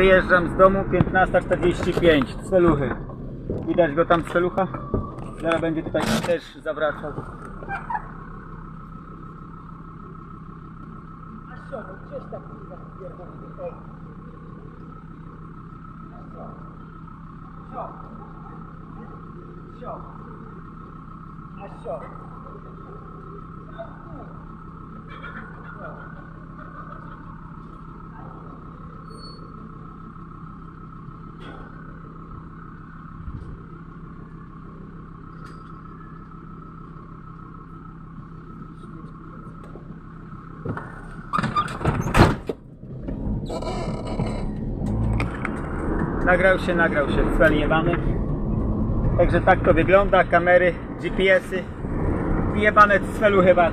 Wyjeżdżam z domu 15.45, celuchy. Widać go tam celucha? Zaraz będzie tutaj też zawracał no gdzieś tam kurwa pierdolony. Ej. Sio. Sio. A sio. Nagrał się, nagrał się, cel jebany. Także tak to wygląda, kamery, GPS-y. Jebane celu chyba